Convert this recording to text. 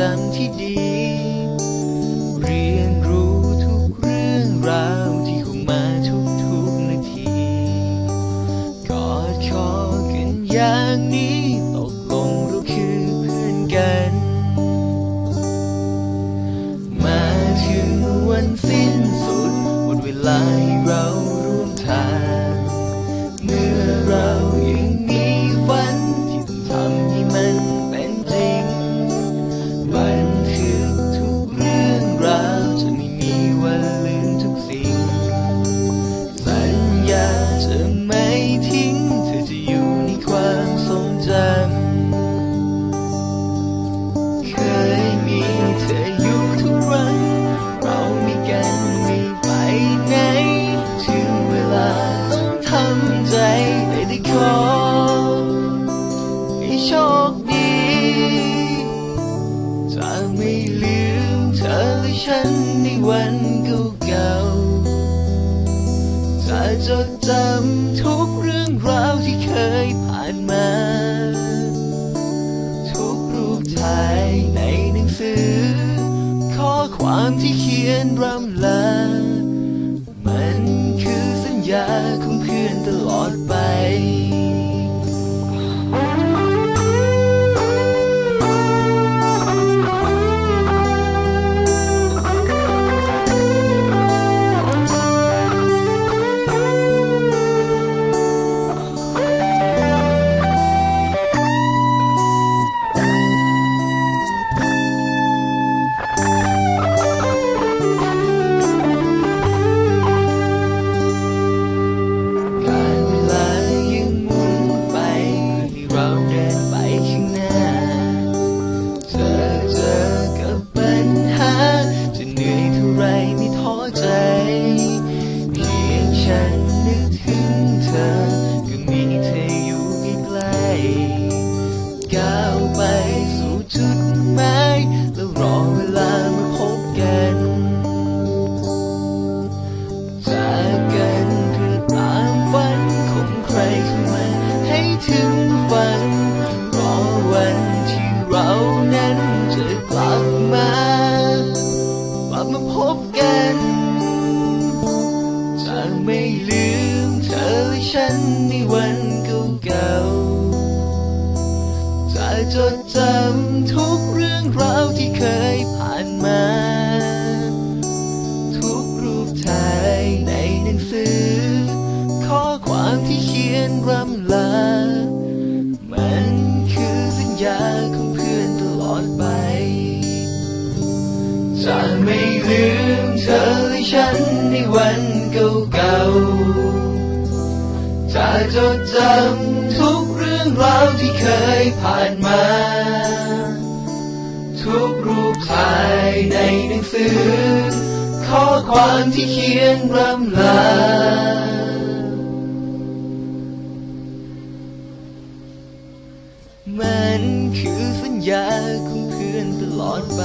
จำที่ดี เรียนรู้ทุกเรื่องราวที่เข้ามาทุกทุกๆนาทีกอดคอกันอย่างนี้ตกลงเราคือเพื่อนกัน ได้แต่ขอให้โชคดีจะไม่ลืมเธอและฉันในวันเก่าๆจะจดจำทุกเรื่องราวที่เคยผ่านมา ทุกรูปถ่ายในหนังสือ ข้อความที่เขียนรำลา เพื่อนตลอดไป ง วันเก่าๆจะจดจำทุกเรื่องราวที่เคยผ่านมา ทุกรูปถ่ายในหนังสือ ข้อความที่เขียนรำลา มันคือสัญญาของเพื่อนตลอดไป จะไม่ลืมเธอและฉันในวันเก่าๆ จะจดจำทุกเรื่องราวที่เคยผ่านมา ทุกรูปถ่ายในหนังสือ ข้อความที่เขียนรำลามันคือสัญญาของเพื่อนตลอดไป